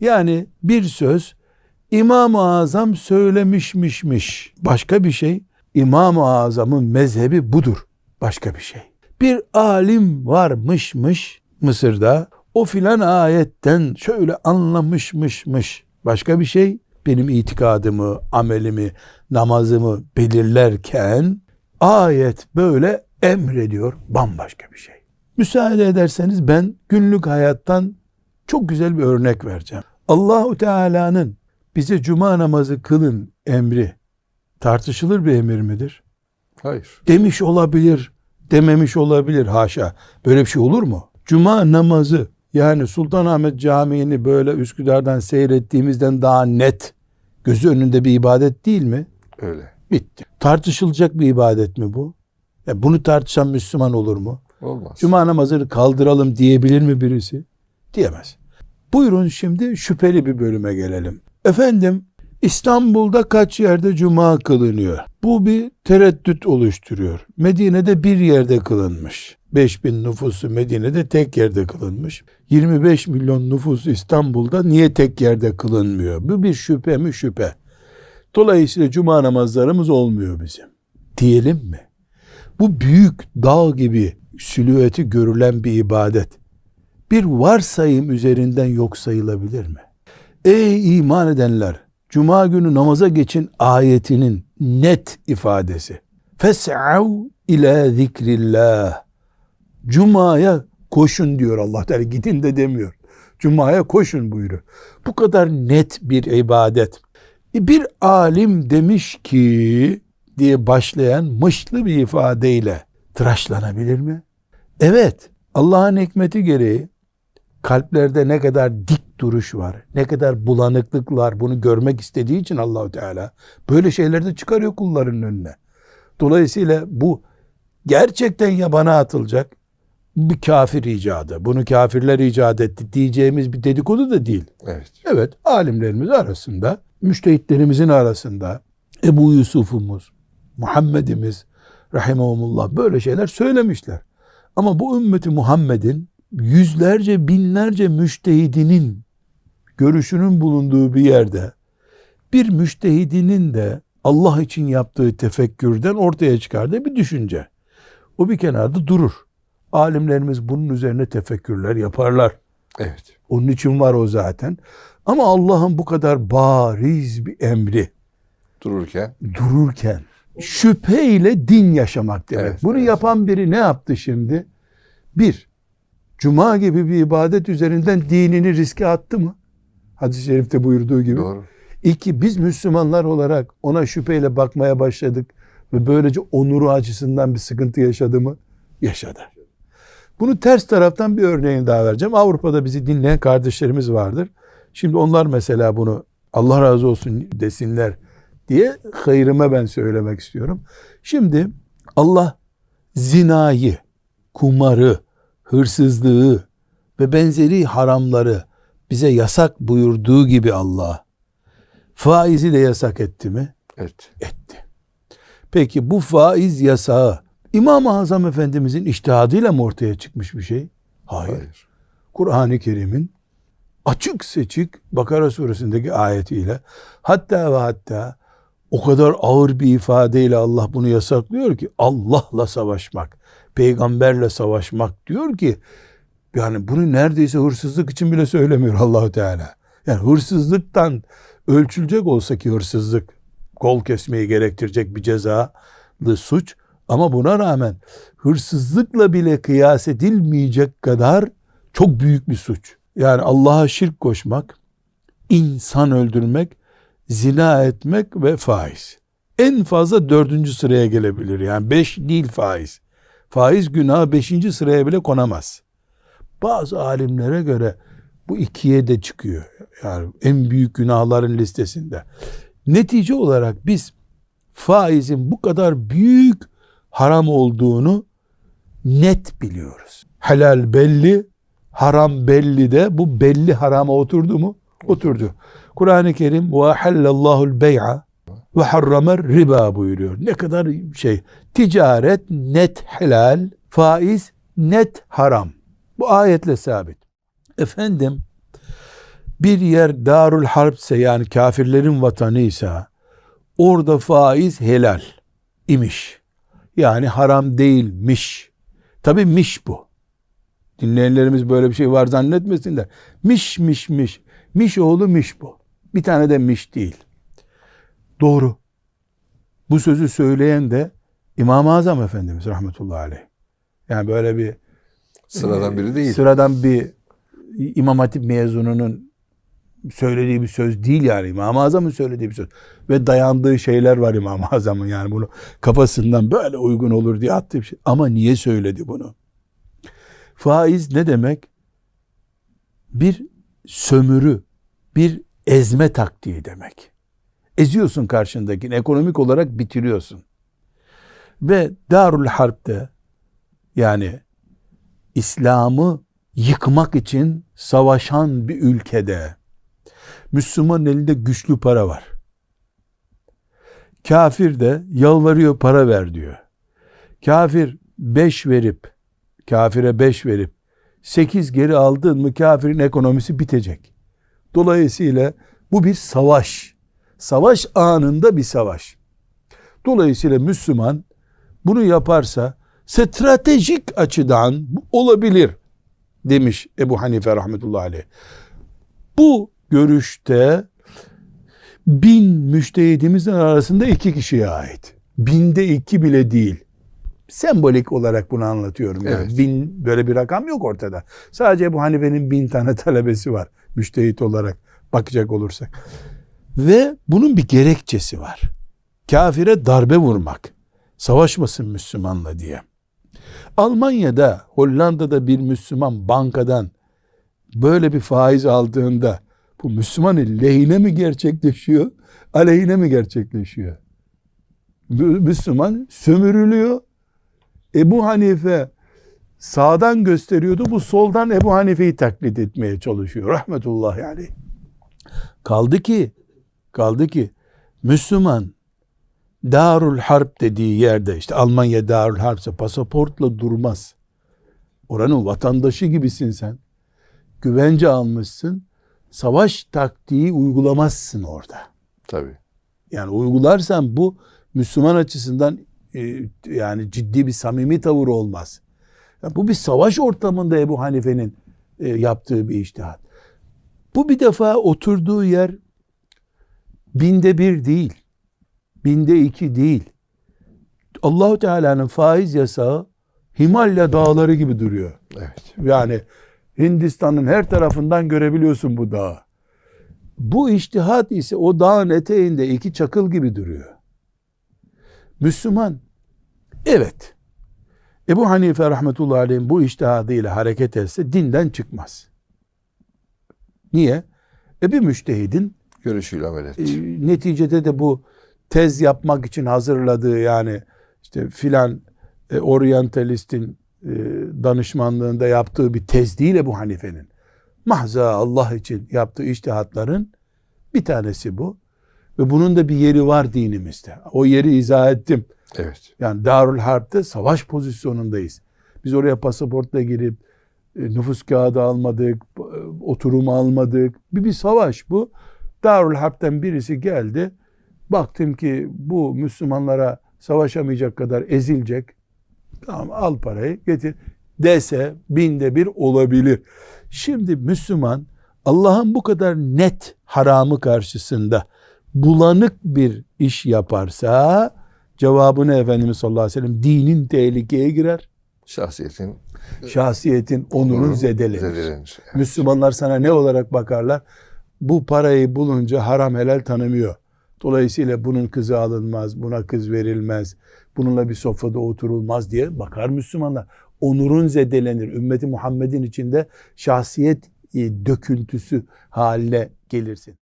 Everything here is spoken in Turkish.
Yani bir söz İmam-ı Azam söylemişmişmiş. Başka bir şey. İmam-ı Azam'ın mezhebi budur. Başka bir şey. Bir alim varmışmış Mısır'da. O filan ayetten şöyle anlamışmışmış. Başka bir şey. Benim itikadımı, amelimi, namazımı belirlerken ayet böyle emrediyor bambaşka bir şey. Müsaade ederseniz ben günlük hayattan çok güzel bir örnek vereceğim. Allahu Teala'nın bize cuma namazı kılın emri tartışılır bir emir midir? Hayır. Demiş olabilir, dememiş olabilir haşa. Böyle bir şey olur mu? Cuma namazı yani Sultanahmet Camii'ni böyle Üsküdar'dan seyrettiğimizden daha net gözü önünde bir ibadet değil mi? Öyle. Bitti. Tartışılacak bir ibadet mi bu? Ya bunu tartışan Müslüman olur mu? Olmaz. Cuma namazını kaldıralım diyebilir mi birisi? Diyemez. Buyurun şimdi şüpheli bir bölüme gelelim. Efendim İstanbul'da kaç yerde cuma kılınıyor? Bu bir tereddüt oluşturuyor. Medine'de bir yerde kılınmış. 5000 nüfusu Medine'de tek yerde kılınmış. 25 milyon nüfusu İstanbul'da niye tek yerde kılınmıyor? Bu bir şüphe mi şüphe. Dolayısıyla cuma namazlarımız olmuyor bizim. Diyelim mi? Bu büyük dağ gibi silüeti görülen bir ibadet bir varsayım üzerinden yok sayılabilir mi? Ey iman edenler! Cuma günü namaza geçin ayetinin net ifadesi. Fes'av ila zikrillah. Cuma'ya koşun diyor Allah Teala. Gidin de demiyor. Cuma'ya koşun buyuruyor. Bu kadar net bir ibadet. E, Bir alim demiş ki diye başlayan mışlı bir ifadeyle tıraşlanabilir mi? Evet. Allah'ın hikmeti gereği kalplerde ne kadar dik duruş var, ne kadar bulanıklık var bunu görmek istediği için Allahu Teala böyle şeyler de çıkarıyor kulların önüne. Dolayısıyla bu gerçekten yabana atılacak bir kafir icadı. Bunu kafirler icat etti diyeceğimiz bir dedikodu da değil. Evet. Evet alimlerimiz arasında, müştehitlerimizin arasında Ebu Yusuf'umuz, Muhammed'imiz rahimahumullah böyle şeyler söylemişler. Ama bu ümmeti Muhammed'in yüzlerce binlerce müştehidinin görüşünün bulunduğu bir yerde bir müştehidinin de Allah için yaptığı tefekkürden ortaya çıkardığı bir düşünce. O bir kenarda durur. Alimlerimiz bunun üzerine tefekkürler yaparlar. Evet. Onun için var o zaten. Ama Allah'ın bu kadar bariz bir emri Dururken dururken şüpheyle din yaşamak demek. Evet, Bunu evet. yapan biri ne yaptı şimdi? Bir, cuma gibi bir ibadet üzerinden dinini riske attı mı? Hadis-i şerifte buyurduğu gibi. doğru. İki, biz Müslümanlar olarak ona şüpheyle bakmaya başladık ve böylece onuru açısından bir sıkıntı yaşadı mı? Yaşadı. Bunu ters taraftan bir örneğini daha vereceğim. Avrupa'da bizi dinleyen kardeşlerimiz vardır. Şimdi onlar mesela bunu Allah razı olsun desinler diye hayrıma ben söylemek istiyorum. Şimdi Allah zinayı, kumarı, hırsızlığı ve benzeri haramları bize yasak buyurduğu gibi Allah faizi de yasak etti mi? Evet. Etti. Peki bu faiz yasağı İmam-ı Azam Efendimizin iştihadıyla mı ortaya çıkmış bir şey? Hayır. Hayır. Kur'an-ı Kerim'in açık seçik Bakara suresindeki ayetiyle hatta ve hatta o kadar ağır bir ifadeyle Allah bunu yasaklıyor ki Allah'la savaşmak, peygamberle savaşmak diyor ki yani bunu neredeyse hırsızlık için bile söylemiyor Allahu Teala. Yani hırsızlıktan ölçülecek olsa ki hırsızlık kol kesmeyi gerektirecek bir cezalı suç ama buna rağmen hırsızlıkla bile kıyas edilmeyecek kadar çok büyük bir suç. Yani Allah'a şirk koşmak, insan öldürmek, zina etmek ve faiz. En fazla dördüncü sıraya gelebilir. Yani beş değil faiz. Faiz günahı beşinci sıraya bile konamaz. Bazı alimlere göre bu ikiye de çıkıyor. Yani en büyük günahların listesinde. Netice olarak biz faizin bu kadar büyük haram olduğunu net biliyoruz. Helal belli, haram belli de bu belli harama oturdu mu? Oturdu. Kur'an-ı Kerim ve hallallahul bey'a ve harramer riba buyuruyor. Ne kadar şey. Ticaret net helal, faiz net haram. Bu ayetle sabit. Efendim Bir yer darul harpse yani kafirlerin vatanıysa orada faiz helal imiş. Yani haram değilmiş. Tabi miş bu. Dinleyenlerimiz böyle bir şey var zannetmesinler. Miş miş miş. Miş oğlu miş bu. Bir tane de miş değil. Doğru. Bu sözü söyleyen de İmam-ı Azam Efendimiz rahmetullahi aleyh. Yani böyle bir Sıradan biri değil. Sıradan bir İmam Hatip mezununun söylediği bir söz değil yani İmam-ı Azam'ın söylediği bir söz. Ve dayandığı şeyler var İmam-ı Azam'ın yani bunu kafasından böyle uygun olur diye attığı bir şey. Ama niye söyledi bunu? Faiz ne demek? Bir sömürü, bir ezme taktiği demek. Eziyorsun karşındakini, ekonomik olarak bitiriyorsun. Ve Darul Harp'te yani İslam'ı yıkmak için savaşan bir ülkede Müslüman elinde güçlü para var. Kafir de yalvarıyor para ver diyor. Kafir beş verip kafire beş verip sekiz geri aldın mı kafirin ekonomisi bitecek. Dolayısıyla bu bir savaş. Savaş anında bir savaş. Dolayısıyla Müslüman bunu yaparsa stratejik açıdan olabilir demiş Ebu Hanife rahmetullahi aleyh. Bu görüşte bin müştehidimizin arasında iki kişiye ait. Binde iki bile değil. Sembolik olarak bunu anlatıyorum. Yani Evet. bin böyle bir rakam yok ortada. Sadece Ebu Hanife'nin bin tane talebesi var. Müştehit olarak bakacak olursak. Ve bunun bir gerekçesi var. Kafire darbe vurmak. Savaşmasın Müslümanla diye. Almanya'da, Hollanda'da bir Müslüman bankadan böyle bir faiz aldığında bu Müslümanın lehine mi gerçekleşiyor, aleyhine mi gerçekleşiyor? Mü- Müslüman sömürülüyor. Ebu Hanife sağdan gösteriyordu, bu soldan Ebu Hanife'yi taklit etmeye çalışıyor. Rahmetullah yani. Kaldı ki, kaldı ki Müslüman Darul Harp dediği yerde işte Almanya Darul Harp'se pasaportla durmaz. Oranın vatandaşı gibisin sen. Güvence almışsın. Savaş taktiği uygulamazsın orada. Tabii. Yani uygularsan bu Müslüman açısından yani ciddi bir samimi tavır olmaz. Bu bir savaş ortamında Ebu Hanife'nin e, yaptığı bir iştihat. Bu bir defa oturduğu yer binde bir değil. Binde iki değil. Allahu Teala'nın faiz yasağı Himalya dağları gibi duruyor. Evet. Yani Hindistan'ın her tarafından görebiliyorsun bu dağı. Bu iştihat ise o dağın eteğinde iki çakıl gibi duruyor. Müslüman evet Ebu Hanife rahmetullahi aleyh'in bu iştihadıyla hareket etse dinden çıkmaz. Niye? E bir müştehidin Görüşüyle amel et. e, neticede de bu tez yapmak için hazırladığı yani işte filan e, oryantalistin e, danışmanlığında yaptığı bir tez değil bu Hanife'nin. Mahza Allah için yaptığı iştihatların bir tanesi bu. Ve bunun da bir yeri var dinimizde. O yeri izah ettim. Evet. Yani Darül Harp'te savaş pozisyonundayız. Biz oraya pasaportla girip e, nüfus kağıdı almadık, e, oturum almadık. Bir, bir savaş bu. Darül Harp'ten birisi geldi. Baktım ki bu Müslümanlara savaşamayacak kadar ezilecek. Tamam al parayı getir. Dese binde bir olabilir. Şimdi Müslüman Allah'ın bu kadar net haramı karşısında bulanık bir iş yaparsa cevabını Efendimiz sallallahu aleyhi ve sellem dinin tehlikeye girer. Şahsiyetin Şahsiyetin, onurun onurun zedelenir. zedelenir. Evet. Müslümanlar sana ne olarak bakarlar? Bu parayı bulunca haram helal tanımıyor. Dolayısıyla bunun kızı alınmaz, buna kız verilmez, bununla bir sofrada oturulmaz diye bakar Müslümanlar. Onurun zedelenir. Ümmeti Muhammed'in içinde şahsiyet e, döküntüsü haline gelirsin.